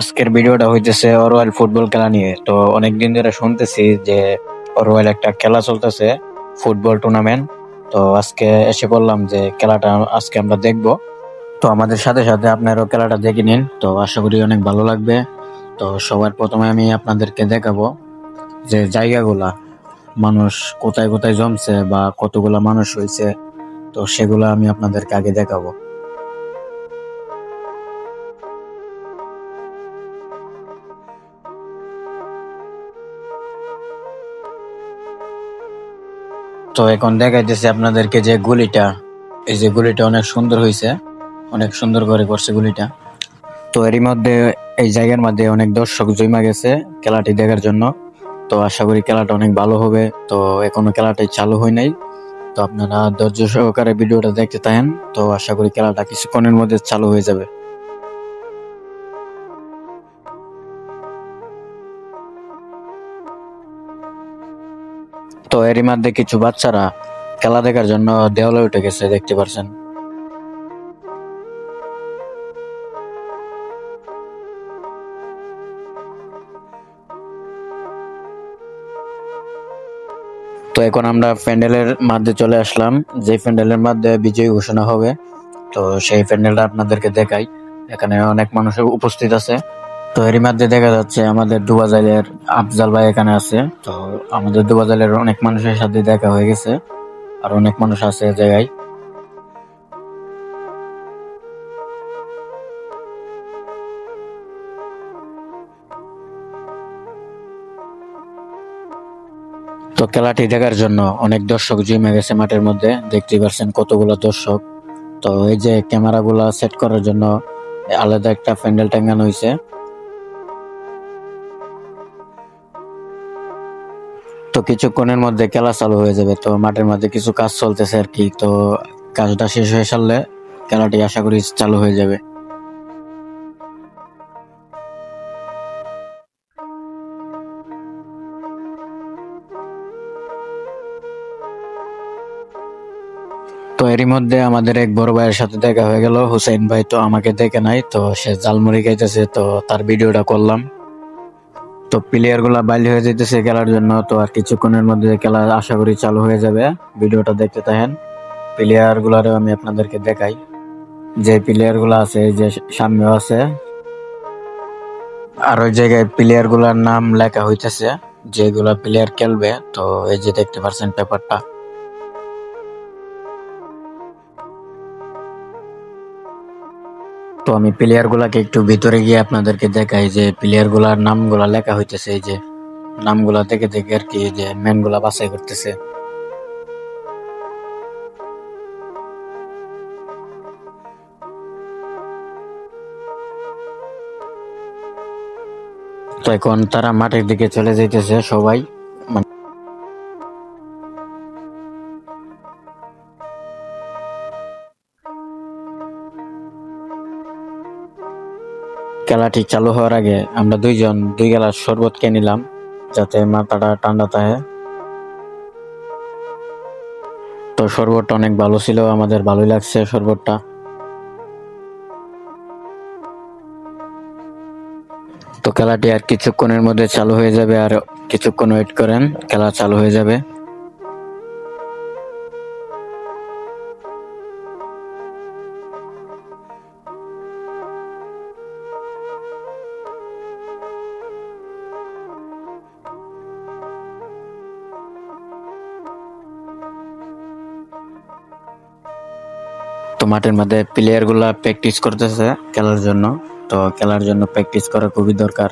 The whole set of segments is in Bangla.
আজকের ভিডিওটা হইতেছে অরওয়াল ফুটবল খেলা নিয়ে। তো অনেকদিন ধরে শুনতেছি যে অরওয়াল একটা খেলা চলতেছে, ফুটবল টুর্নামেন্ট তো আজকে এসে বললাম যে খেলাটা আজকে আমরা দেখব। তো আমাদের সাথে সাথে আপনারও খেলাটা দেখে নিন। তো আশা করি অনেক ভালো লাগবে। তো সবার প্রথমে আমি আপনাদেরকে দেখাবো যে জায়গাগুলা। মানুষ কোথায় কোথায় জমছে বা কতগুলা মানুষ হয়েছে তো সেগুলো আমি আপনাদেরকে আগে দেখাবো। তো এখন দেখাইতেছি আপনাদেরকে যে গুলিটা। এই যে গুলিটা অনেক সুন্দর হয়েছে অনেক সুন্দর করে করছে গুলিটা। তো এরই মধ্যে, এই জায়গার মধ্যে অনেক দর্শক জমা গেছে খেলাটি দেখার জন্য। তো আশা করি খেলাটা অনেক ভালো হবে। তো এখনও খেলাটাই চালু হয় নাই। তো আপনারা ধৈর্য সহকারে ভিডিওটা দেখতে থাকেন। তো আশা করি খেলাটা কিছুক্ষণের মধ্যে চালু হয়ে যাবে। তো এরই মধ্যে কিছু বাচ্চারা খেলা দেখার জন্য দেওয়ালে উঠে গেছে, দেখতে পারছেন। তো এখন আমরা প্যান্ডেলের মধ্যে চলে আসলাম। যে প্যান্ডেলের মধ্যে বিজয়ী ঘোষণা হবে, তো সেই প্যান্ডেলটা আপনাদেরকে দেখাই। এখানে অনেক মানুষের উপস্থিত আছে। তো এরই মধ্যে দেখা যাচ্ছে আমাদের দুবাজাইলের আফজাল ভাই এখানে আছে। তো আমাদের দুবাজাইলের অনেক মানুষের সাথে দেখা হয়ে গেছে। আর অনেক মানুষ আছে জায়গায়। তো খেলাটি দেখার জন্য অনেক দর্শক জমে গেছে মাঠের মধ্যে। দেখতে পারছেন কতগুলো দর্শক। তো এই যে ক্যামেরাগুলো সেট করার জন্য আলাদা একটা প্যান্ডেল টাঙ্গানো হয়েছে। তো কিছুক্ষণের মধ্যে খেলা চালু হয়ে যাবে, তো মাঠের মধ্যে কিছু কাজ চলতেছে আর কি। তো কাজটা শেষ হয়ে সারলে খেলাটি আশা করি চালু হয়ে যাবে। তো এরই মধ্যে আমাদের এক বড় ভাইয়ের সাথে দেখা হয়ে গেল। হুসাইন ভাই তো আমাকে দেখে নাই, তো সে জালমুড়ি খাইতেছে, তো তার ভিডিওটা করলাম। তো প্লেয়ারগুলা বাইরে হয়ে যেতেছে খেলার জন্য, তো আর কিছুক্ষণের মধ্যে খেলা আশা করি চালু হয়ে যাবে। ভিডিওটা দেখতে থাকেন। প্লেয়ার গুলারও আমি আপনাদেরকে দেখাই। যে প্লেয়ারগুলা আছে যে সামনেও আছে। আর ওই জায়গায় প্লেয়ারগুলার নাম লেখা হইতেছে, যেগুলা প্লেয়ার খেলবে। তো এই যে দেখতে পারছেন পেপারটা। তো আমি প্লেয়ার গুলাকে একটু ভিতরে গিয়ে আপনাদেরকে দেখাই যে প্লেয়ারগুলার নামগুলা লেখা হইতেছে এই যে, নামগুলা দেখে দেখে আর কি যে ম্যানগুলা বাছাই করতেছে। তো এখন তারা মাঠের দিকে চলে যাইতেছে সবাই। খেলাটি চালু হওয়ার আগে আমরা দুইজন দুই গেলাস শরবত খেয়ে নিলাম, যাতে মাথাটা ঠান্ডা থাকে। তো শরবতটা অনেক ভালো ছিল, আমাদের ভালোই লাগছে শরবতটা। তো খেলাটি আর কিছুক্ষণের মধ্যে চালু হয়ে যাবে, আর কিছুক্ষণ ওয়েট করেন, খেলা চালু হয়ে যাবে। মাঠের মধ্যে প্লেয়ারগুলা প্র্যাকটিস করতেছে খেলার জন্য। তো খেলার জন্য প্র্যাকটিস করা খুবই দরকার।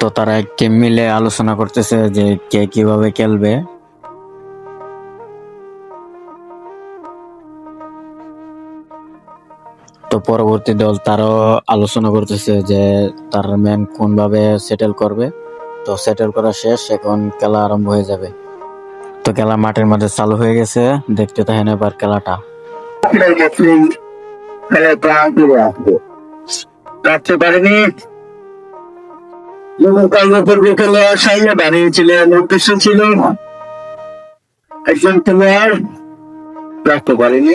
তো তারা টিম মিলে আলোচনা করতেছে যে কে কীভাবে খেলবে। তো পরবর্তী দল তারও আলোচনা করতেছে যে তার ম্যান কোন ভাবে সেটেল করবে। তো সেটেল করা শেষ, এখন খেলা আরম্ভ হয়ে যাবে। তো খেলা মাঠের মধ্যে চালু হয়ে গেছে, দেখতে থাকেন এবার খেলাটা। রাখতে বানিয়েছিলেন উদ্দেশ্য ছিল? একজন খেলোয়াড়? রাখতে পারেনি?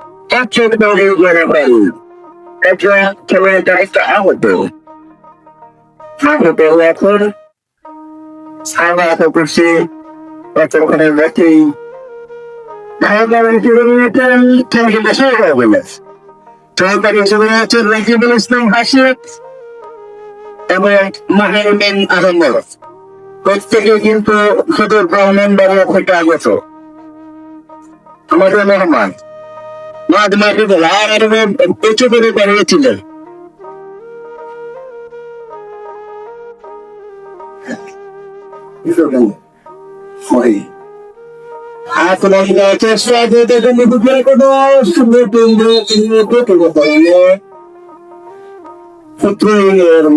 কিন্তু এটাই ছিল জন্য আপনার বড় নগর মিলে দেখুন ফ্যাশন গেল আবার আর তারপরে আমি গেল কোথা কোথা গেল এবং মাহেরমেন আহমদ প্রত্যেকে কিন্তু শুধু ব্রাহ্মণ বাড়িয়া থেকে আগত আমাদের মেহমান মাঝ মাঠে বলে আর এরকম উঁচু করে দাঁড়িয়েছিলেন এখন আমরা চেষ্টা করতে তুমি বুঝলে কোনো সুন্দর সুন্দর সুন্দর কথা পুত্রের মাধ্যমে বৈবকান্ড ফুটবল একাদশের কোনো ক্রমে ফোন করব মোবাইল প্রায় আট সাতশো জন্মের জন্য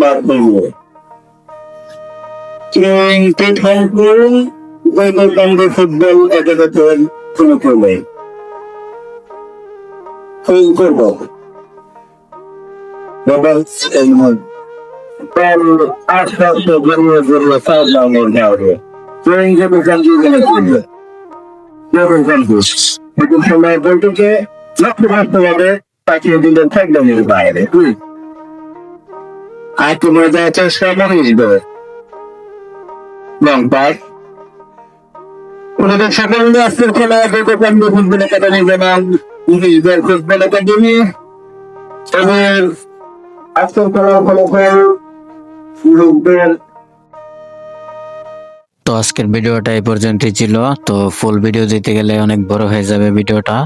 সাত নম্বর নেওয়া ট্রেন যাবে কান্দি গেলে করবে যাবে কান্দি কিন্তু সময় বলতে লক্ষ্য রাখতে হবে পাঠিয়ে দিলে থাকবেন বাইরে আর তোমার যা চেষ্টা মরিস দেবে লং পাস ওনাদের সকল আজকের খেলা দোকান ফুটবল একাডেমি বেনাম লোকদের তো আজকের ভিডিওটা এই পর্যন্তই ছিল। তো ফুল ভিডিও দিতে গেলে অনেক বড় হয়ে যাবে ভিডিওটা।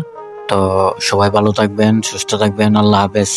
তো সবাই ভালো থাকবেন, সুস্থ থাকবেন। আল্লাহ হাফেজ।